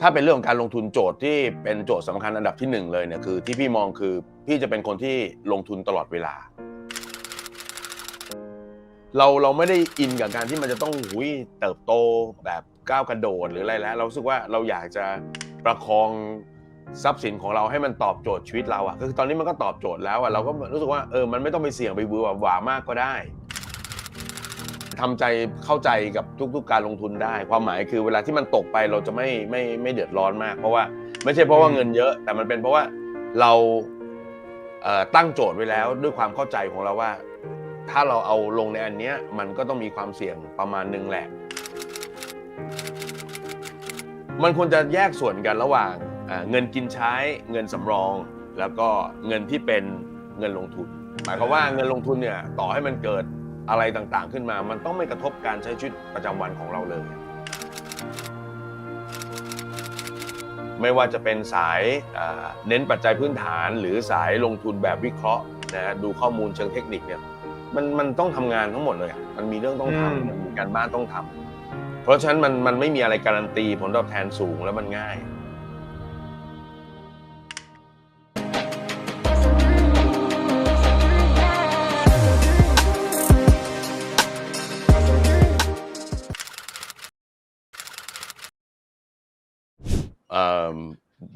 ถ้าเป็นเรื่องของการลงทุนโจทย์ที่เป็นโจทย์สำคัญอันดับที่หนึ่งเลยเนี่ยคือที่พี่มองคือพี่จะเป็นคนที่ลงทุนตลอดเวลา เราเราไม่ได้อินกับการที่มันจะต้องหุยเติบโตแบบก้าวกระโดดหรืออะไรแล้ว เราสึกว่าเราอยากจะประคองทรัพย์สินของเราให้มันตอบโจทย์ชีวิตเราอะก็คือตอนนี้มันก็ตอบโจทย์แล้วอะเราก็รู้สึกว่าเออมันไม่ต้องไปเสี่ยงไปบือหวามากก็ได้ ทำใจเข้าใจกับทุกๆการลงทุนได้ ความหมายคือเวลาที่มันตกไปเราจะไม่ไม่ไม่เดือดร้อนมาก เพราะว่าไม่ใช่เพราะว่าเงินเยอะ แต่มันเป็นเพราะว่าเราเตั้งโจทย์ไว้แล้วด้วยความเข้าใจของเราว่า ถ้าเราเอาลงในอันเนี้ยมันก็ต้องมีความเสี่ยงประมาณนึงแหละ มันควรจะแยกส่วนกันระหว่างเงินกินใช้เงินสำรอง แล้วก็เงินที่เป็นเงินลงทุน หมายความว่าเงินลงทุนเนี่ยต่อให้มันเกิด อะไรต่างๆขึ้นมา มันต้องไม่กระทบการใช้ชีวิตประจำวันของเราเลย ไม่ว่าจะเป็นสายเอ่อเน้นปัจจัยพื้นฐาน หรือสายลงทุนแบบวิเคราะห์นะดูข้อมูลเชิงเทคนิคเนี่ยมันมันต้องทำงานทั้งหมดเลยอะมันมีเรื่องต้องอืม ทำมันมีการบ้านต้องทำเพราะฉะนั้นมันมันไม่มีอะไรการันตีผลตอบแทนสูงแล้วมันง่าย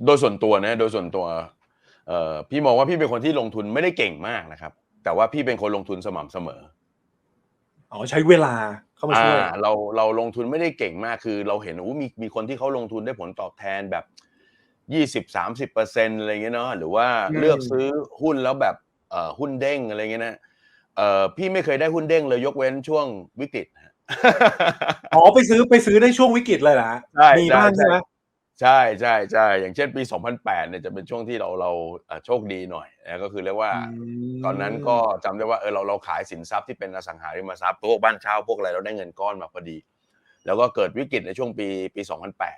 โดยส่วนตัวนะโดยส่วนตัวเอ่อพี่มองว่าพี่เป็นคนที่ลงทุนไม่ได้เก่งมากนะครับ แต่ว่าพี่เป็นคนลงทุนสม่ำเสมออ๋อใช้เวลาเข้ามาช่วยอ่าเราเราลงทุนไม่ได้เก่งมากคือ เราเห็นอู้มีมีคนที่เขาลงทุนได้ผลตอบแทนแบบยี่สิบสามสิบเปอร์เซ็นอะไรเงี้ยเนาะหรือว่าอืมเลือกซื้อหุ้นแล้วแบบเอ่อหุ้นเด้งอะไรเงี้ยนะเอ่อพี่ไม่เคยได้หุ้นเด้งเลยยกเว้นช่วงวิกฤตฮะอ๋อไปซื้อไปซื้อได้ช่วงวิกฤตเลยเหรอฮะใช่มีบ้างใช่ใช่ไหม ใช่ใช่ใช่อย่างเช่นปี 2008เนี่ยจะเป็นช่วงที่เราเราเอ่อโชคดีหน่อยนะก็คือเรียกว่ามตอนนั้นก็จำได้ว่าเออเราเราขายสินทรัพย์ที่เป็นอสังหาริมทรัพย์พวกบ้านเช่าพวกอะไรเราได้เงินก้อนมาพอดี แล้วก็เกิดวิกฤตในช่วงปีปี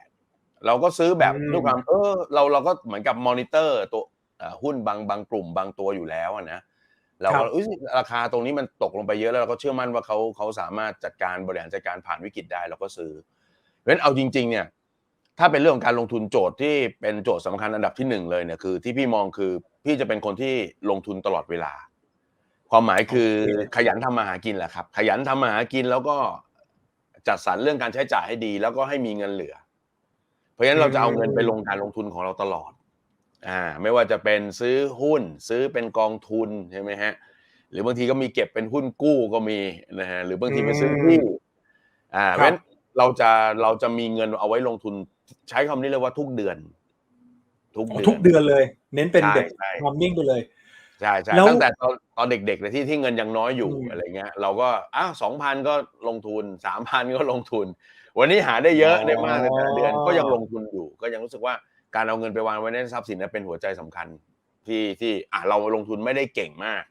2008 เราก็ซื้อแบบด้วยความเออเราเราก็เหมือนกับมอนิเตอร์ตัวเอ่อหุ้นบางบางกลุ่มบางตัวอยู่แล้วอะนะเราก็อุ๊ยราคาตรงนี้มันตกลงไปเยอะแล้วเราก็เชื่อมั่นว่าเขาเขาสามารถจัดการบริหารจัดการผ่านวิกฤตได้เราก็ซื้อ เพราะฉะนั้นเอาจริงๆเนี่ย ถ้าเป็นเรื่องของการลงทุนโจทย์ที่เป็นโจทย์สำคัญอันดับที่หนึ่งเลยเนี่ยคือ ที่พี่มองคือพี่จะเป็นคนที่ลงทุนตลอดเวลา ความหมายคือขยันทำมาหากินแหละครับ ขยันทำมาหากินแล้วก็จัดสรรเรื่องการใช้จ่ายให้ดี แล้วก็ให้มีเงินเหลือ เพราะฉะนั้นเราจะเอาเงินไปลงการลงทุนของเราตลอดอ่าไม่ว่าจะเป็นซื้อหุ้น ซื้อเป็นกองทุนใช่ไหมฮะหรือบางทีก็มีเก็บเป็นหุ้นกู้ก็มีนะฮะหรือบางทีไปซื้อที่อ่าเพราะฉะนั้นเราจะเราจะมีเงินเอาไว้ลงทุน ใช้คำนี้เลยว่าทุกเดือน ทุกอ๋อเดือนทุกเดือนเลย เน้นเป็นใช่เด็กใช่ความนิ่งไปเลยใช่ใช่แล้วตั้งแต่ตอนตอนเด็กๆเลยที่ที่เงินยังน้อยอยู่อืมอะไรเงี้ย เราก็อ้าวสองพันก็ลงทุนสามพันก็ลงทุน วันนี้หาได้เยอะได้มากในแต่ละเดือนก็ยังลงทุนอยู่ ก็ยังรู้สึกว่าการเอาเงินไปวางไว้ในทรัพย์สินนั้นเป็นหัวใจสำคัญที่ที่อะเราลงทุนไม่ได้เก่งมาก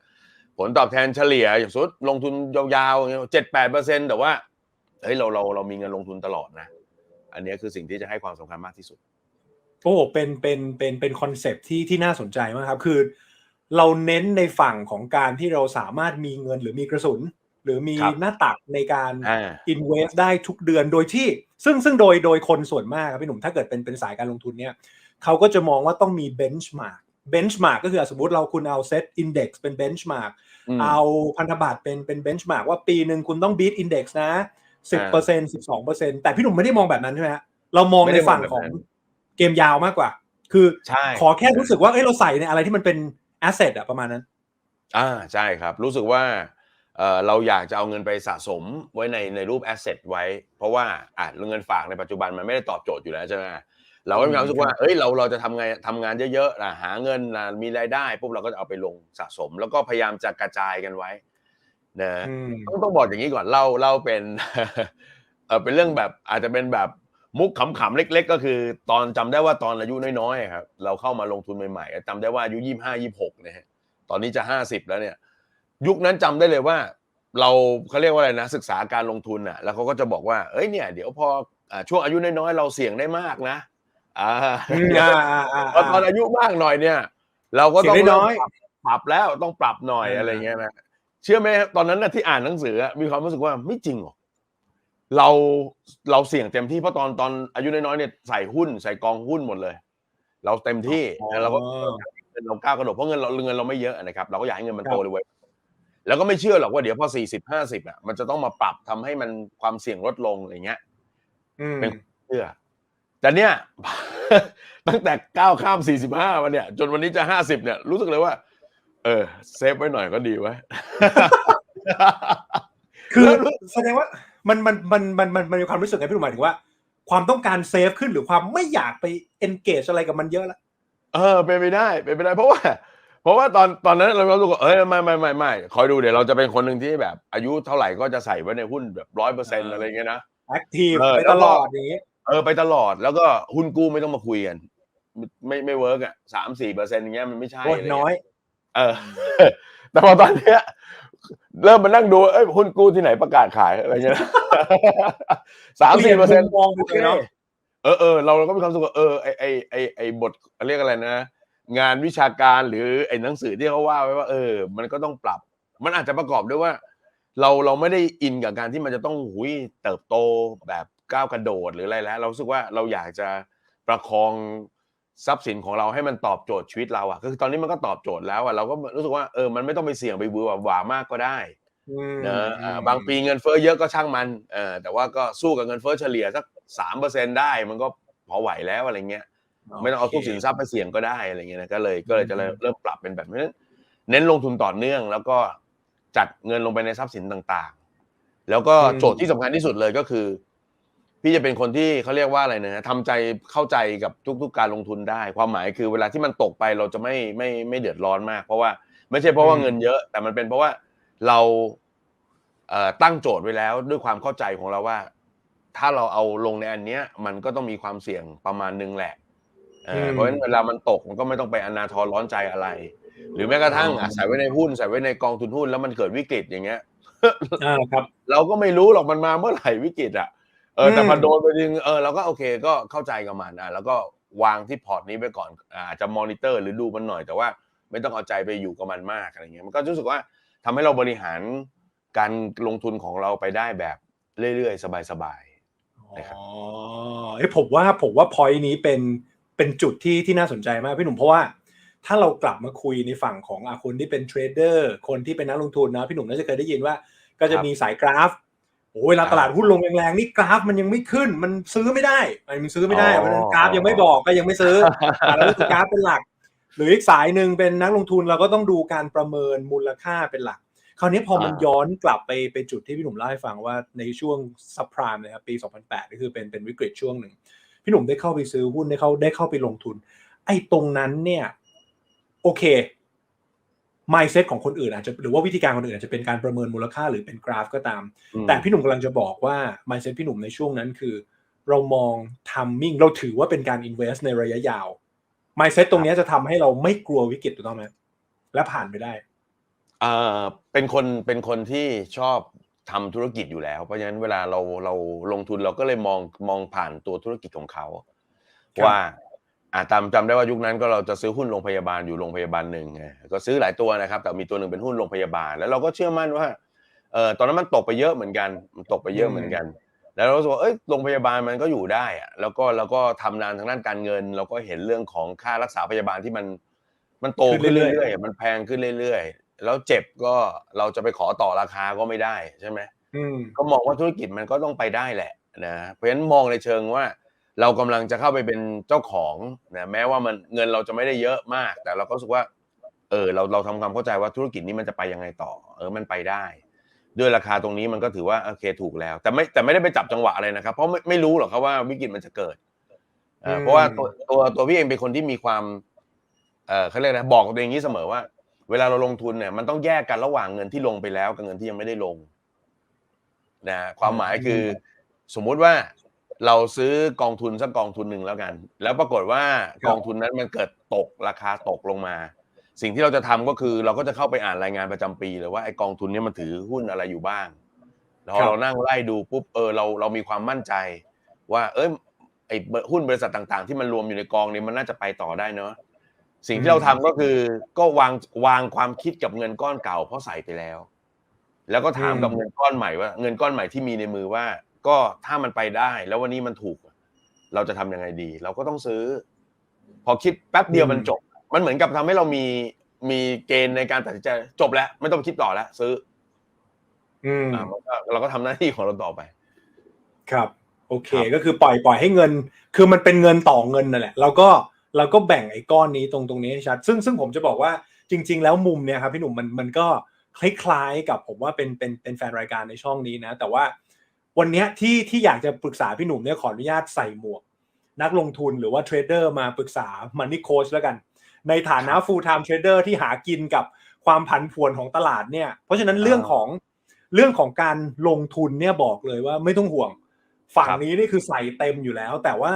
ผลตอบแทนเฉลี่ยอย่างสมมติลงทุนยาวๆเจ็ดแปดเปอร์เซ็นแต่ว่าเฮ้ยเราเราเรามีเงินลงทุนตลอดนะ อันนี้คือสิ่งที่จะให้ความสำคัญมากที่สุด โอ้เป็นเป็นเป็นเป็นคอนเซปต์ที่ที่น่าสนใจมากครับ คือ เราเน้นในฝั่งของการที่เราสามารถมีเงินหรือมีกระสุน หรือมีครับหน้าตักในการอ่า invest ได้ทุกเดือนโดยที่ ซึ่งซึ่งโดยโดยคนส่วนมากครับพี่หนุ่มถ้าเกิดเป็นเป็นสายการลงทุนเนี่ยเขาก็จะมองว่าต้องมี benchmark benchmark ก็คือสมมติเราคุณเอา set index เป็น benchmark อืมเอาพันธบัตรเป็นเป็น benchmark ว่าปีหนึ่งคุณต้อง beat index นะ 10% 12%แต่พี่หนุ่มไม่ได้มองแบบนั้นใช่ไหมฮะเรามองไม่ในได้มองฝั่งแบบของนั้นเกมยาวมากกว่า คือใช่ขอแค่รู้สึกว่าเอ้ยเราใส่ในอะไรที่มันเป็น asset อะประมาณนั้น อ่าใช่ครับ รู้สึกว่าเอ่อเราอยากจะเอาเงินไปสะสมไว้ในในรูปแอสเซทไว้ เพราะว่าอะเงินฝากในปัจจุบันมันไม่ได้ตอบโจทย์อยู่แล้วใช่ไหมเราก็มีความรู้สึกว่าเอ้ยเราเราจะทำไงทำงานเยอะๆนะหาเงินนะมีรายได้ปุ๊บเราก็จะเอาไปลงสะสม แล้วก็พยายามจะกระจายกันไว้ นะอืมต้องต้องบอกอย่างนี้ก่อนเล่าเล่าเป็นเออเป็นเรื่องแบบอาจจะเป็นแบบมุกขำๆเล็ก ๆ ก็คือ ตอนจำได้ว่าตอนอายุน้อยๆอะครับเราเข้ามาลงทุนใหม่ๆจำได้ว่าอายุยี่ห้ายี่หกนะฮะตอนนี้จะห้าสิบแล้วเนี่ย ยุคนั้นจำได้เลยว่า เราเขาเรียกว่าอะไรนะศึกษาการลงทุนอะ แล้วเขาก็จะบอกว่าเอ้ยเนี่ยเดี๋ยวพออ่าช่วงอายุน้อยๆเราเสี่ยงได้มากนะอ่าอืมอ่าอ่าอ่าพอตอนอายุมากหน่อยเนี่ย เราก็ต้องเสี่ยงได้น้อยเริ่มปรับปรับแล้วต้องปรับหน่อยอ่าอะไรเงี้ยนะ เชื่อไหมตอนนั้นนะที่อ่านหนังสืออะมีความรู้สึกว่าไม่จริงหรอกเราเราเสี่ยงเต็มที่เพราะตอนตอนอายุน้อยๆเนี่ยใส่หุ้นใส่กองหุ้นหมดเลย เราเต็มที่แล้วเราก็อ๋อเงินเราก้าวกระโดดเพราะเงินเราเงินเราไม่เยอะนะครับ เราก็อยากให้เงินมันครับโตเลยเว้ยแล้วก็ไม่เชื่อหรอกว่าเดี๋ยวพอสี่สิบห้าสิบอะมันจะต้องมาปรับทำให้มันความเสี่ยงลดลงอะไรเงี้ยอืมเป็นเชื่อแต่เนี่ยตั้งแต่ก้าวข้ามสี่สิบห้ามาเนี่ย จนวันนี้จะห้าสิบเนี่ยรู้สึกเลยว่า เออ เซฟไว้หน่อยก็ดีไว้ยคือแสดงว่ามันมันมันมันมันมันมีความรู้สึกไงพี่หนุ่มหมายถึงว่า ความต้องการเซฟขึ้นหรือความไม่อยากไป engage อะไรกับมันเยอะละเออเป็นไปได้เป็นไปได้เพราะว่าเพราะว่าตอนตอนนั้นเรารู้สึกว่าเอ้ยไม่ไม่ไม่ไม่คอยดูเดี๋ยวเราจะเป็นคนหนึ่งที่แบบ อายุเท่าไหร่ก็จะใส่ไว้ในหุ้นแบบร้อยเปอร์เซ็นต์อะไรเงี้ยนะ active เออไปแล้ตวก็ลอดอย่างนี้เออไปตลอดแล้วก็หุ้นกู้ไม่ต้องมาคุยกัน ไม่ไม่เวิร์กอะสามสี่เปอร์เซ็นต์อย่างเงี้ยมันไม่ใช่โอ้ยะไรเงี้น้อย เออ แต่พอตอนเนี้ย เริ่มมานั่งดูเอ้ยหุ้นกู้ที่ไหนประกาศขายอะไรเงี้ยสามสี่เปอร์เซ็นต์มองไปเลยเนาะเออเออเราเราก็มีความรู้สึกว่าเออไอไอไอไอบทเรียกอะไรนะ งานวิชาการหรือไอ้หนังสือที่เขาว่าไว้ว่า เออ มันก็ต้องปรับ มันอาจจะประกอบด้วยว่า เราเราไม่ได้อินกับการที่มันจะต้องหุยเติบโตแบบก้าวกระโดดหรืออะไรแล้ว เรารู้สึกว่าเราอยากจะประคอง ทรัพย์สินของเราให้มันตอบโจทย์ชีวิตเราอะคือตอนนี้มันก็ตอบโจทย์แล้วอะเราก็รู้สึกว่าเออมันไม่ต้องไปเสี่ยงไปบือหวามากก็ได้อืมนะอ่าบางปีเงินเฟ้อเยอะก็ช่างมันเออแต่ว่าก็สู้กับเงินเฟ้อเฉลี่ยสักสามเปอร์เซ็นได้มันก็พอไหวแล้วอะไรเงี้ย ไม่ต้องเอาทุกสินทรัพย์ไปเสี่ยงก็ได้อะไรเงี้ยนะก็เลยก็เลยจะเริ่มเริ่มปรับเป็นแบบนี้เน้นลงทุนต่อเนื่อง แล้วก็จัดเงินลงไปในทรัพย์สินต่างๆ แล้วก็อืมโจทย์ที่สำคัญที่สุดเลยก็คือ พี่จะเป็นคนที่เขาเรียกว่าอะไรนะทำใจเข้าใจกับทุก ๆ การลงทุนได้ ความหมายคือเวลาที่มันตกไปเราจะไม่ไม่ไม่เดือดร้อนมาก เพราะว่าไม่ใช่เพราะว่าเงินเยอะ แต่มันเป็นเพราะว่าเราเอ่อตั้งโจทย์ไว้แล้วด้วยความเข้าใจของเราว่า ถ้าเราเอาลงในอันเนี้ย มันก็ต้องมีความเสี่ยงประมาณนึงแหละเอออืมเพราะฉะนั้นเวลามันตกมันก็ไม่ต้องไปอนาทรร้อนใจอะไร หรือแม้กระทั่งอะใส่ไว้ในหุ้นใส่ไว้ในกองทุนหุ้นแล้วมันเกิดวิกฤตอย่างเงี้ย อ่าครับ เราก็ไม่รู้หรอกมันมาเมื่อไหร่วิกฤตอะ เออแต่อืมพอโดนไปจริงเออเราก็โอเคก็เข้าใจกับมันอะแล้วก็วางที่พอร์ตนี้ไปก่อนอ่าอาจจะมอนิเตอร์หรือดูมันหน่อยแต่ว่า ไม่ต้องเอาใจไปอยู่กับมันมากอะไรเงี้ยมันก็รู้สึกว่าทำให้เราบริหารการลงทุนของเราไปได้แบบเรื่อยๆ สบายนะครับอ๋อเอ้ยผมว่าผมว่าพอยนี้เป็นเป็นจุดที่ที่น่าสนใจมากพี่หนุ่มเพราะว่า ถ้าเรากลับมาคุยในฝั่งของอาคนที่เป็นเทรดเดอร์คนที่เป็นนักลงทุนนะพี่หนุ่มน่าจะเคยได้ยินว่า ก็จะมีสายกราฟ โอ้เวลาตลาดหุ้นลงแรงๆนี่กราฟมันยังไม่ขึ้น มันซื้อไม่ได้มันซื้อไม่ได้อ๋อเพราะฉะนั้นกราฟยังไม่บอกก็ยังไม่ซื้ออะเราก็คือกราฟเป็นหลัก หรืออีกสายหนึ่งเป็นนักลงทุนเราก็ต้องดูการประเมินมูลค่าเป็นหลัก คราวนี้พอมันอ่าย้อนกลับไปไปจุดที่พี่หนุ่มเล่าให้ฟังว่าในช่วงซับพรามนะครับปี 2008ก็คือเป็นเป็นวิกฤตช่วงหนึ่ง พี่หนุ่มได้เข้าไปซื้อหุ้นได้เข้าได้เข้าไปลงทุน ไอ้ตรงนั้นเนี่ย โอเค mindset ของคนอื่นอาจจะหรือว่าวิธีการคนอื่นอาจจะเป็นการประเมินมูลค่าหรือเป็นกราฟก็ตามๆอืมแต่พี่หนุ่มกำลังจะบอกว่า mindset พี่หนุ่มในช่วงนั้นคือ เรามอง timing เราถือว่าเป็นการ invest ในระยะยาว mindset ตรงเนี้ยจะทำให้เราไม่กลัววิกฤตถูกต้องไหมและผ่านไปได้เอ่อเป็นคนเป็นคนที่ชอบทำธุรกิจอยู่แล้ว เพราะฉะนั้นเวลาเราเราลงทุนเราก็เลยมองมองผ่านตัวธุรกิจของเขาครับว่า อ่าตามจำได้ว่ายุคนั้นก็เราจะซื้อหุ้นโรงพยาบาลอยู่โรงพยาบาลหนึ่งไงก็ซื้อหลายตัวนะครับ แต่มีตัวหนึ่งเป็นหุ้นโรงพยาบาล แล้วเราก็เชื่อมั่นว่าเออตอนนั้นมันตกไปเยอะเหมือนกันมันตกไปเยอะเหมือนกัน แล้วเรารู้สึกว่าเอ้ยโรงพยาบาลมันก็อยู่ได้อะแล้วก็แล้วก็ทำงานทางด้านการเงิน เราก็เห็นเรื่องของค่ารักษาพยาบาลที่มันมันโตขึ้ขึ้นนเรื่อยๆเรื่อยๆ มันแพงขึ้นเรื่อยๆ แล้วเจ็บก็เราจะไปขอต่อราคาก็ไม่ได้ใช่ไหมอืมก็มองว่าธุรกิจมันก็ต้องไปได้แหละนะเพราะฉะนั้นมองในเชิงว่า เรากำลังจะเข้าไปเป็นเจ้าของนะแม้ว่ามันเงินเราจะไม่ได้เยอะมาก แต่เราก็รู้สึกว่า เออเราเราทำความเข้าใจว่าธุรกิจนี้มันจะไปยังไงต่อ เออมันไปได้ ด้วยราคาตรงนี้มันก็ถือว่าโอเคถูกแล้ว แต่ไม่แต่ไม่ได้ไปจับจังหวะอะไรนะครับ เพราะไม่ไม่รู้หรอกครับว่าวิกฤตมันจะเกิดเอออืมเพราะว่าตัวตัวตัวพี่เองเป็นคนที่มีความเออเขาเรียกนะบอกตัวเองอย่างนี้เสมอว่า เวลาเราลงทุนเนี่ย มันต้องแยกกันระหว่างเงินที่ลงไปแล้วกับเงินที่ยังไม่ได้ลงนะความหมายคือสมมุติว่า เราซื้อกองทุนสักกองทุนหนึ่งแล้วกัน แล้วปรากฏว่ากองทุนนั้นมันเกิดตกราคาตกลงมา สิ่งที่เราจะทำก็คือเราก็จะเข้าไปอ่านรายงานประจำปีเลยว่าไอ้กองทุนเนี้มันถือหุ้นอะไรอยู่บ้างแล้วครับเรานั่งไล่ดูปุ๊บเออเราเรามีความมั่นใจ ว่า เอ้ยไอ้หุ้นบริษัทต่างๆ ที่มันรวมอยู่ในกองนี้มันน่าจะไปต่อได้เนอะสิ่งที่เราทำก็คือก็วางวางความคิดกับเงินก้อนเก่าเพราะใส่ไปแล้ว แล้วก็ถามกับเงินก้อนใหม่ว่า เงินก้อนใหม่ที่มีในมือว่า ก็ถ้ามันไปได้ แล้ววันนี้มันถูก เราจะทำยังไงดี เราก็ต้องซื้อ พอคิดแป๊บเดียวอืมมันจบ มันเหมือนกับทำให้เรามีมีเกณฑ์ในการตัดสินใจจบแล้ว ไม่ต้องคิดต่อแล้ว ซื้อ อืมอ่ามันก็เราก็ทำหน้าที่ของเราต่อไป ครับ โอเคครับก็คือปล่อยปล่อยให้เงิน คือมันเป็นเงินต่อเงินนั่นแหละเราก็เราก็แบ่งไอ้ก้อนนี้ตรงตรงนี้ให้ชัด ซึ่งซึ่งผมจะบอกว่าจริง ๆ แล้วมุมเนี่ยครับพี่หนุ่มมันมันก็คล้ายๆกับผมว่าเป็นเป็นเป็นแฟนรายการในช่องนี้นะ แต่ว่า วันเนี้ยที่ที่อยากจะปรึกษาพี่หนุ่มเนี่ยขออนุญาตใส่หมวก นักลงทุนหรือว่าเทรดเดอร์มาปรึกษามันนี่โค้ชแล้วกัน ในฐานะ full time trader ที่หากินกับความผันผวนของตลาดเนี่ย เพราะฉะนั้นเรื่องของเรื่องของการลงทุนเนี่ยบอกเลยว่าไม่ต้องห่วง ฝั่งครับนี้นี่คือใส่เต็มอยู่แล้ว แต่ว่า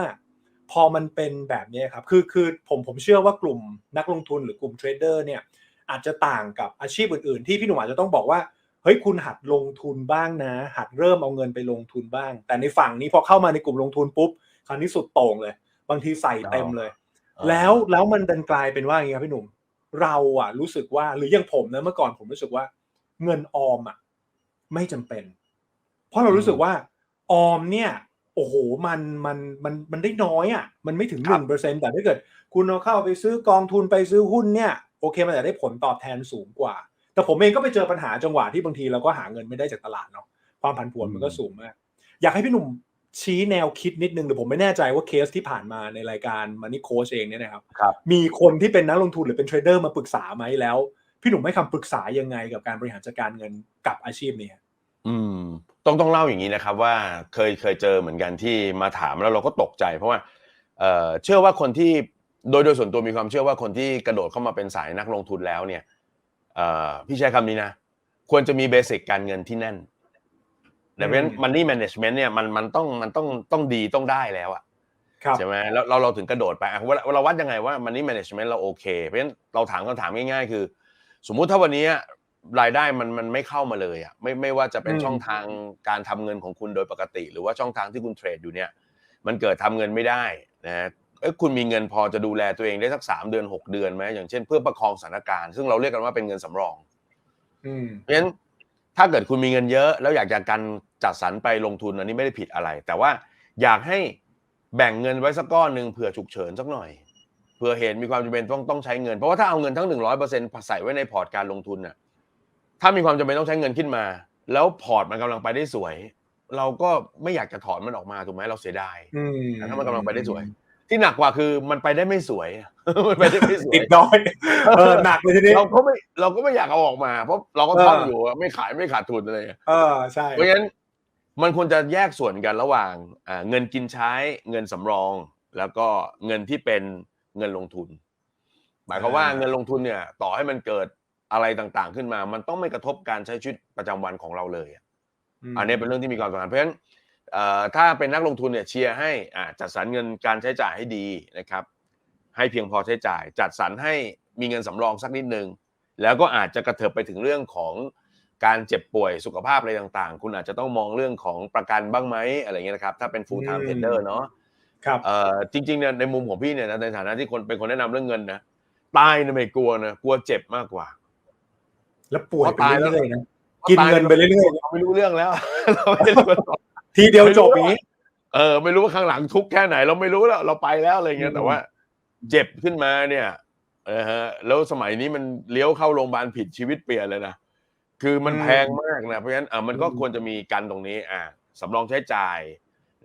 พอมันเป็นแบบนี้ครับ คือคือผมผมเชื่อว่ากลุ่มนักลงทุนหรือกลุ่มเทรดเดอร์เนี่ยอาจจะต่างกับอาชีพอื่นๆ ที่พี่หนุ่มอาจจะต้องบอกว่าเฮ้ยคุณหัดลงทุนบ้างนะ หัดเริ่มเอาเงินไปลงทุนบ้าง แต่ในฝั่งนี้พอเข้ามาในกลุ่มลงทุนปุ๊บคราวนี้สุดโต่งเลย บางทีใส่เต็มเลย แล้วแล้วมันดันกลายเป็นว่าอย่างนี้ครับพี่หนุ่ม เราอะรู้สึกว่าหรืออย่างผมนะเมื่อก่อนผมรู้สึกว่า เงินออมอะไม่จำเป็น เพราะเรารู้สึกว่าออมเนี่ย โอ้โหมันมันมันมันได้น้อยอะมันไม่ถึงหครันึ่บงเปอร์เซ็นแต่ถ้าเกิด คุณเอาเข้าไปซื้อกองทุนไปซื้อหุ้นเนี่ยโอเคมันจะได้ผลตอบแทนสูงกว่า แต่ผมเองก็ไปเจอปัญหาจังหวะที่บางทีเราก็หาเงินไม่ได้จากตลาดเนาะความผันผวนมันก็สูงมาก อยากให้พี่หนุ่มชี้แนวคิดนิดนึงหรือผมไม่แน่ใจว่าเคสที่ผ่านมาในรายการมันนี่โค้ชเองเนี่ยนะครับครับ มีคนที่เป็นนักลงทุนหรือเป็นเทรดเดอร์มาปรึกษาไหมแล้ว พี่หนุ่มให้คำปรึกษายังไงกับการบริหารจัดการเงินกับอาชีพนี้อืมต้องต้องเล่าอย่างนี้นะครับว่าเคยเคยเจอเหมือนกันที่มาถามแล้วเราก็ตกใจ เพราะว่าเอ่อเชื่อว่าคนที่โดยโดยส่วนตัวมีความเชื่อว่าคนที่กระโดดเข้ามาเป็นสายนักลงทุนแล้วเนี่ยเอ่อ พี่ใช้คำนี้นะ ควรจะมีเบสิกการเงินที่แน่นแต่เพราะฉะนั้นอืมมันนี่แมネจเมนต์เนี่ยมันมันต้องมันต้องต้องดีต้องได้แล้วอะครับใช่ไหมแล้วเราเราถึงกระโดดไปอะเวลาเราวัดยังไงว่ามันนี่แมネจเมนต์เราโอเค เพราะฉะนั้นเราถามคำถามง่ายๆ คือ สมมุติถ้าวันนี้รายได้มันมันไม่เข้ามาเลยอะไม่ไม่ว่าจะเป็นอืมช่องทางการทำเงินของคุณโดยปกติ หรือว่าช่องทางที่คุณเทรดอยู่เนี่ย มันเกิดทำเงินไม่ได้นะเอ้ย คุณมีเงินพอจะดูแลตัวเองได้สักสามเดือนหกเดือนไหมอย่างเช่นเพื่อประคองสถานการณ์ซึ่งเราเรียกกันว่าเป็นเงินสำรองอืมเพราะฉะนั้นถ้าเกิดคุณมีเงินเยอะแล้วอยากจะการจัดสรรไปลงทุนอันนี้ไม่ได้ผิดอะไร แต่ว่าอยากให้แบ่งเงินไว้สักก้อนหนึ่งเผื่อฉุกเฉินสักหน่อยเผื่อเหตุมีความจำเป็นต้องต้องใช้เงิน เพราะว่าถ้าเอาเงินทั้งหนึ่งร้อยเปอร์เซ็นต์ใส่ไว้ในพอร์ตการลงทุนน่ะถ้ามีความจำเป็นต้องใช้เงินขึ้นมา แล้วพอร์ตมันกำลังไปได้สวย เราก็ไม่อยากจะถอนมันออกมาถูกไหมเราเสียดายอืมแต่ถ้ามันกำลังไปได้สวย ที่หนักกว่าคือมันไปได้ไม่สวย มันไปได้ไม่สวยติดน้อยเออหนักเลยทีนี้เราก็ไม่เราก็ไม่อยากเอาออกมา เพราะเราก็เออท่องอยู่ว่าไม่ขายไม่ขาดทุนอะไรอย่างเงี้ยเออใช่เพราะฉะนั้นมันควรจะแยกส่วนกันระหว่างอ่าเงินกินใช้เงินสำรอง แล้วก็เงินที่เป็นเงินลงทุน หมายความว่าเงินลงทุนเนี่ย ต่อให้มันเกิดอะไรต่างๆขึ้นมา มันต้องไม่กระทบการใช้ชีวิตประจำวันของเราเลยอะมอันนี้เป็นเรื่องที่มีความสำคัญเพราะฉะนั้นเอ่อ ถ้าเป็นนักลงทุนเนี่ยเชียร์ให้อ่าจัดสรรเงินการใช้จ่ายให้ดีนะครับ ให้เพียงพอใช้จ่าย จัดสรรให้มีเงินสำรองสักนิดนึง แล้วก็อาจจะกระเถิบไปถึงเรื่องของการเจ็บป่วยสุขภาพอะไรต่างๆ คุณอาจจะต้องมองเรื่องของประกันบ้างไหมอะไรเงี้ยนะครับ ถ้าเป็น full time อืม trader เนาะครับเอ่อจริงๆเนี่ยในมุมของพี่เนี่ยนะในฐานะที่คนเป็นคนแนะนำเรื่องเงินนะตายเนี่ยไม่กลัวนะกลัวเจ็บมากกว่า แล้วป่วยพอไปตายแล้วเรื่อยๆนะกินเงินไปเรื่อยเราไม่รู้เรื่องแล้วเราไม่รู้ๆ ทีเดียวจบอย่างนี้ เออ ไม่รู้ว่าข้างหลังทุกข์แค่ไหน เราไม่รู้แล้วเราไปแล้วอะไรเงี้ยอืมแต่ว่า เจ็บขึ้นมาเนี่ยเออฮะแล้วสมัยนี้มันเลี้ยวเข้าโรงพยาบาลผิดชีวิตเปลี่ยนเลยนะคือมันแพงมากนะเพราะฉะนั้นอะมันก็ควรจะมีกันตรงนี้อะสำรองใช้จ่าย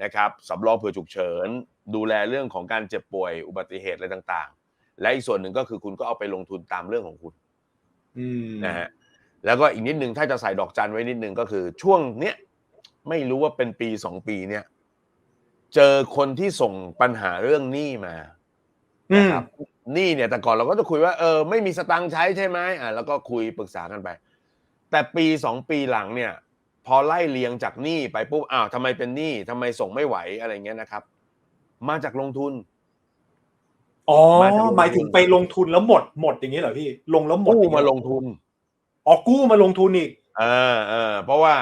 นะครับสำรองเผื่อฉุกเฉิน ดูแลเรื่องของการเจ็บป่วยอุบัติเหตุอะไรต่าง ๆ และอีกส่วนหนึ่งก็คือคุณก็เอาไปลงทุนตามเรื่องของคุณอืมนะฮะแล้วก็อีกนิดนึงถ้าจะใส่ดอกจันไว้นิดนึงก็คือช่วงเนี้ย ไม่รู้ว่าเป็นปีสองปีเนี่ย เจอคนที่ส่งปัญหาเรื่องหนี้มาอืนะมครับหนี้เนี่ยแต่ก่อนเราก็จะคุยว่าเออไม่มีสตังค์ใช้ใช่ไหมอ่าแล้วก็คุยปรึกษากันไป แต่ปีสองปีหลังเนี่ย พอไล่เลียงจากหนี้ไปปุ๊บอ้าวทำไมเป็นหนี้ทำไมส่งไม่ไหวอะไรเงี้ยนะครับ มาจากลงทุนอ๋อมาจากลงทุนหมายถึงไปลงทุนแล้วหมดหมดอย่างนี้เหรอพี่ ลงแล้วหมดกู้อย่งมานี้เหรลองทุนอ๋อกู้มาลงทุนอีก เออเออเพราะว่า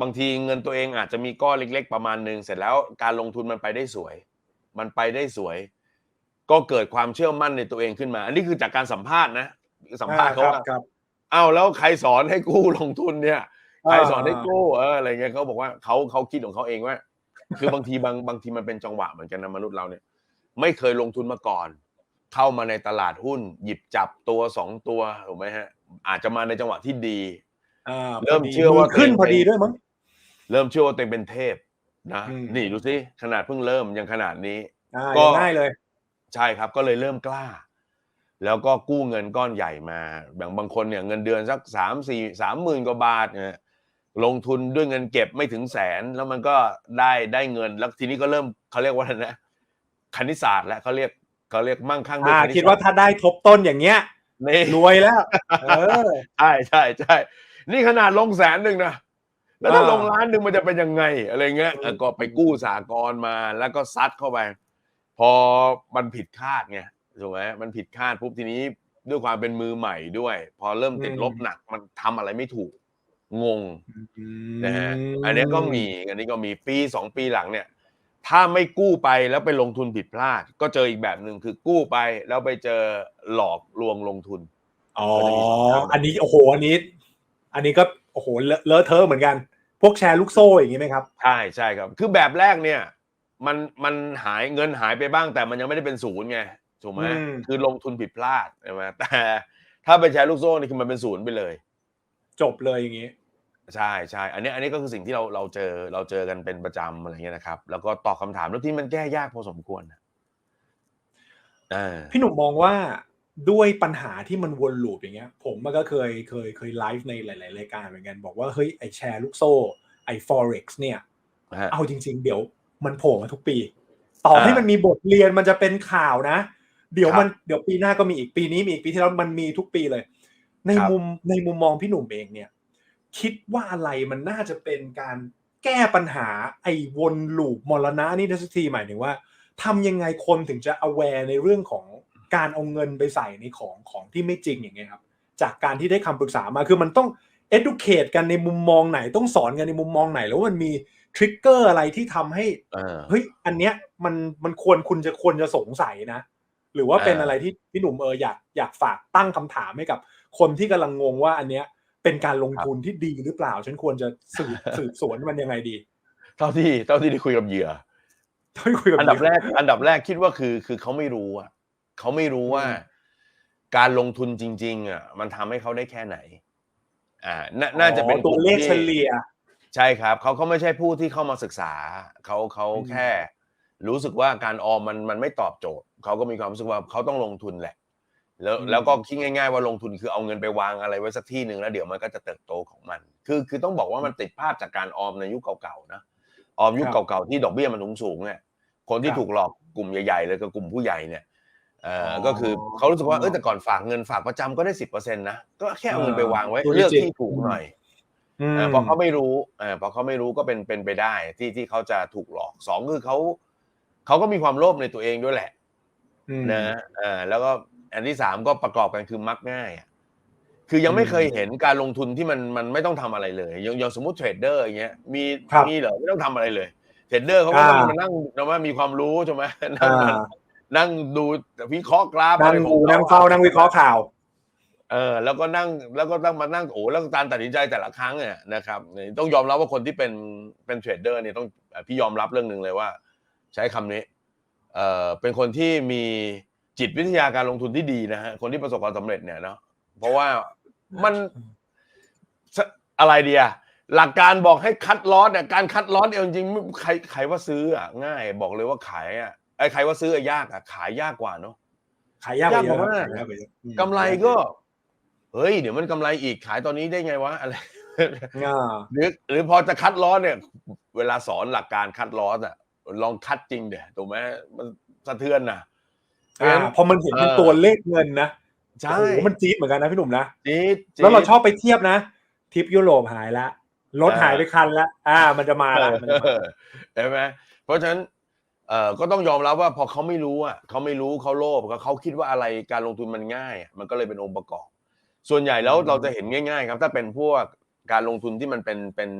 บางทีเงินตัวเองอาจจะมีก้อนเล็ก ๆ ประมาณหนึ่งเสร็จแล้วการลงทุนมันไปได้สวย มันไปได้สวย ก็เกิดความเชื่อมั่นในตัวเองขึ้นมา อันนี้คือจากการสัมภาษณ์นะสัมภาษณ์เขาอ่ว่าครับอ้าวแล้วใครสอนให้กู้ลงทุนเนี่ยใครสอนให้อ่ากู้เอออะไรเงี้ยเขาบอกว่าเขาเขาคิดของเขาเองว่า คือบางทีบางบางทีมันเป็นจังหวะเหมือนกันนะมนุษย์เราเนี่ย ไม่เคยลงทุนมาก่อน เข้ามาในตลาดหุ้น หยิบจับตัวสองตัวถูกไหมฮะ อาจจะมาในจังหวะที่ดีอ่า เริ่มพดีเชื่อว่าขึ้นตัวเองพอดีด้วยมั้งเริ่มเชื่อว่าตัวเองเป็นเทพนะอืมนี่ดูสิขนาดเพิ่งเริ่มยังขนาดนี้อ่าก็ง่ายเลย ใช่ครับก็เลยเริ่มกล้า แล้วก็กู้เงินก้อนใหญ่มาอย่างบางคนเนี่ยเงินเดือนสักสามสี่สามหมื่นกว่าบาทเนี่ยลงทุนด้วยเงินเก็บไม่ถึงแสนแล้วมันก็ได้ได้เงินแล้วทีนี้ก็เริ่มเขาเรียกว่าอะไรนะคณิตศาสตร์แล้วเขาเรียกเขาเรียกมั่งคั่งด้วยอ่าคณิตคิดศาว่าสตร์ถ้าได้ทบต้นอย่างเงี้ยนี่รวยแล้วเออใช่ใช่ใช่ นี่ขนาดลงแสนหนึ่งนะแล้วถ้าอ่าลงล้านหนึ่งมันจะเป็นยังไง อะไรเงี้ยอืมเออก็ไปกู้สากลมาแล้วก็ซัดเข้าไป พอมันผิดคาดไงถูกไหมมันผิดคาดปุ๊บทีนี้ด้วยความเป็นมือใหม่ด้วย พอเริ่มติดลบหนักมันทำอะไรไม่ถูกงงนะฮะอันนี้ก็มีอันนี้ก็มีปีสองปีหลังเนี่ย ถ้าไม่กู้ไปแล้วไปลงทุนผิดพลาด ก็เจออีกแบบหนึ่งคือกู้ไปแล้วไปเจอหลอกลวงลงทุนอ๋อก็จะมีสองทางอันนี้โอ้โหอันนี้ อันนี้ก็โอ้โหเลอะเลอะเทอะเหมือนกัน พวกแชร์ลูกโซ่อย่างนี้ไหมครับ ใช่ใช่ครับ คือแบบแรกเนี่ยมันมันหายเงินหายไปบ้าง แต่มันยังไม่ได้เป็นศูนย์ไงถูกไหมอืมคือลงทุนผิดพลาดใช่ไหมแต่ถ้าเป็นแชร์ลูกโซ่นี่คือมันเป็นศูนย์ไปเลย จบเลยอย่างนี้ใช่ใช่ อันนี้อันนี้ก็คือสิ่งที่เราเราเจอเราเจอกันเป็นประจำอะไรเงี้ยนะครับ แล้วก็ตอบคำถามแล้วที่มันแก้ยากพอสมควรนะอ่าพี่หนุ่มมองว่า ด้วยปัญหาที่มันวนลูปอย่างเงี้ย ผมมันก็เคยเคยเคยไลฟ์ในหลาย ๆ รายการเหมือนกัน บอกว่าเฮ้ยไอแชร์ลูกโซ่ไอ forex เนี่ยฮะเอาจริง ๆ เดี๋ยวมันโผล่มาทุกปี ต่อให้อ่ามัมันมีบทเรียนมันจะเป็นข่าวนะ เดี๋ยวครับมันเดี๋ยวปีหน้าก็มีอีกปีนี้มีอีกปีที่แล้วมันมีทุกปีเลย ในครับมุมในมุมมองพี่หนุ่มเองเนี่ย คิดว่าอะไรมันน่าจะเป็นการแก้ปัญหาไอ้วนลูปมรณะนี่ได้สักทีหมายถึงว่าทำยังไงคนถึงจะ aware ในเรื่องของ การเอาเงินไปใส่ในของของที่ไม่จริงอย่างเงี้ยครับ จากการที่ได้คำปรึกษามาคือมันต้อง educate กันในมุมมองไหนต้องสอนกันในมุมมองไหน แล้วมันมีทริกเกอร์อะไรที่ทำให้เออเฮ้ยอันเนี้ยมันมันควรคุณจะควรจะสงสัยนะ หรือว่าเป็นอ่าอะไรที่พี่หนุ่มเอออยากอยากฝากตั้งคำถามให้กับ คนที่กำลังงงว่าอันเนี้ยเป็นการลงทุนที่ดีหรือเปล่า ฉันควรจะสืบสืบสวนมันยังไงดี เท่าที่เท่าที่ได้คุยกับเหยื่อต้องคุยกับอันดับแรก อันดับแรกคิดว่าคือคือเขาไม่รู้อะ เขาไม่รู้ว่า การลงทุนจริง ๆ อะ มันทำให้เขาได้แค่ไหน อ่าน่าน่าจะเป็นอ๋อตัวเลขกมที่เฉลี่ย ใช่ครับเขาเขาไม่ใช่ผู้ที่เข้ามาศึกษาเขาเขาอืมแค่ รู้สึกว่าการออมมันมันไม่ตอบโจทย์เขาก็มีความรู้สึกว่าเขาต้องลงทุนแหละ แล้วแล้วก็คิดง่าย ๆ ว่าลงทุนคือเอาเงินไปวางอะไรไว้สักที่หนึ่งแล้วเดี๋ยวมันก็จะเติบโตของมัน คือคือต้องบอกว่ามันติดภาพจากการออมในยุคเก่าๆนะออมยุคเก่าๆที่ดอกเบี้ยมันสูงๆเนี่ยคนที่ถูกหลอกกลุ่มใหญ่ๆเลยก็กลุ่มผู้ใหญ่เนี่ย เอ่อก็คือเขารู้สึกว่าเออแต่ก่อนฝากเงินฝากประจำก็ได้สิบเปอร์เซ็นต์นะก็แค่เอาเงินไปวางไว้เลือกที่ถูกหน่อยอืมเออเพราะเขาไม่รู้เออเพราะเขาไม่รู้ก็เป็นเป็นไปได้ที่ที่เขาจะถูกหลอกสองคือเขาเขาก็มีความโลภในตัวเองด้วยแหละอืมนะเออแล้วก็อันที่สามก็ประกอบกันคือมักง่ายอะคือยังไม่อืมเคยเห็นการลงทุนที่มันมันไม่ต้องทำอะไรเลยอย่างอย่างสมมติเทรดเดอร์อย่างเงี้ยมีครับมีเหรอไม่ต้องทำอะไรเลยเทรดเดอร์เขาก็อ่าต้องมานั่งนะว่ามีความรู้ใช่ไหมนั่งอ่า นั่งดูวิเคราะห์กราฟนั่งอะไรขอดูขนั่งเฝ้านั่งวิเคราะห์ข่าว เออ แล้วก็นั่งแล้วก็ต้องมานั่งโอ้แล้วการตัดสินใจแต่ละครั้งเนี่ยนะครับนี่ต้องยอมรับว่าคนที่เป็นเป็นเทรดเดอร์เนี่ยต้องเอ่อพี่ยอมรับเรื่องหนึ่งเลยว่า ใช้คำนี้ เออเป็นคนที่มีจิตวิทยาการลงทุนที่ดีนะฮะคนที่ประสบความสำเร็จเนี่ยเนาะเพราะว่ามันสอะไรเดียหลักการบอกให้คัดลอสเนี่ยการคัดลอสเองจริงๆใครใครว่าซื้ออะง่าย บอกเลยว่าขายอะ ไอ้ใครว่าซื้ออะยากอะขายยากกว่าเนาะขายยากกว่าเยยากอะมากขายยากกว่าเยอะอืมกำไรก็เฮ้ยเดี๋ยวมันกำไรอีกขายตอนนี้ได้ไงวะอะไรอ่าหรือหรือพอจะคัดลอสเนี่ย เวลาสอนหลักการคัดลอสอะ ลองคัดจริงเดี๋ยถูกไหมมันสะเทือนนะเพราะฉะอ่านั้นพอมันเห็นเป็นเออตัวเลขเงินนะใช่โอ้โหมันจี๊ดเหมือนกันนะพี่หนุ่มนะจี๊ดจี๊ดแล้วเราชอบไปเทียบนะทริปยุโรปหายละรถอ่าหายไปคันละอ่า มันจะมาละมันจะมาเออใช่ไหมเพราะฉะนั้น เอ่อก็ต้องยอมรับว่าพอเขาไม่รู้อะเขาไม่รู้เขาโลภเขาเขาคิดว่าอะไรการลงทุนมันง่ายอะมันก็เลยเป็นองค์ประกอบ ส่วนใหญ่แล้วอืมเราจะเห็นง่าย ๆ ครับ ถ้าเป็นพวกการลงทุนที่มันเป็นเป็น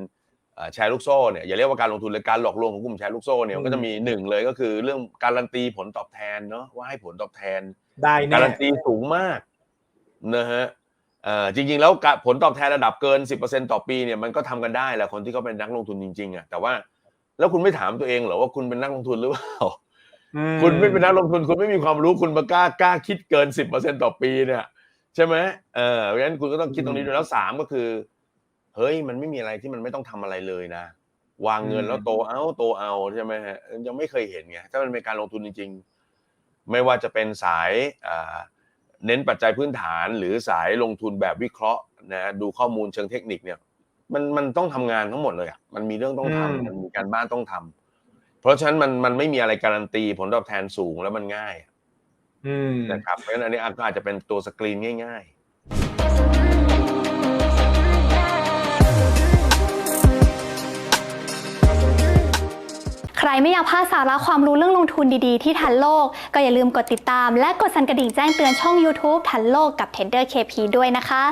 เอ่อแชร์ลูกโซ่เนี่ยอย่าเรียกว่าการลงทุนเลยการหลอกลวงของกลุ่มแชร์ลูกโซ่เนี่ยมันก็จะมีหนึ่งเลยก็คือเรื่องการันตีผลตอบแทนเนาะว่าให้ผลตอบแทน ได้แน่ การันตีสูงมากนะฮะเอ่อจริงๆ แล้วกะผลตอบแทนระดับเกิน 10%ต่อปีเนี่ยมันก็ทำกันได้แหละคนที่เขาเป็นนักลงทุนจริงๆอะแต่ว่า แล้วคุณไม่ถามตัวเองเหรอว่าคุณเป็นนักลงทุนหรือเปล่าอืมคุณไม่เป็นนักลงทุน คุณไม่มีความรู้คุณมากล้ากล้าคิดเกินสิบเปอร์เซ็นต่อปีเนี่ย ใช่ไหมเออเพราะฉะนั้นคุณก็ต้องคิดตรงนี้ด้วยแล้วสามก็คือ เฮ้ยมันไม่มีอะไรที่มันไม่ต้องทำอะไรเลยนะ วางเงินแล้วโตเอาโตเอาใช่ไหมฮะยังไม่เคยเห็นไงถ้ามันเป็นการลงทุนจริง ๆ ไม่ว่าจะเป็นสายอ่าเน้นปัจจัยพื้นฐานหรือสายลงทุนแบบวิเคราะห์นะดูข้อมูลเชิงเทคนิคเนี่ย มันมันต้องทำงานทั้งหมดเลยอะมันมีเรื่องต้องทำมันมีการบ้านต้องทำเพราะฉะนั้นมันมันไม่มีอะไรการันตีผลตอบแทนสูงแล้วมันง่ายอืมนะครับเพราะฉะนั้นอันนี้ก็อาจจะเป็นตัวสกรีนง่าย ๆใครไม่อยากพลาดสาระความรู้เรื่องลงทุนดีๆ ที่ทันโลก ก็อย่าลืมกดติดตาม และกดสั่นกระดิ่งแจ้งเตือนช่อง YouTube ทันโลกกับ Tender KP ด้วยนะคะ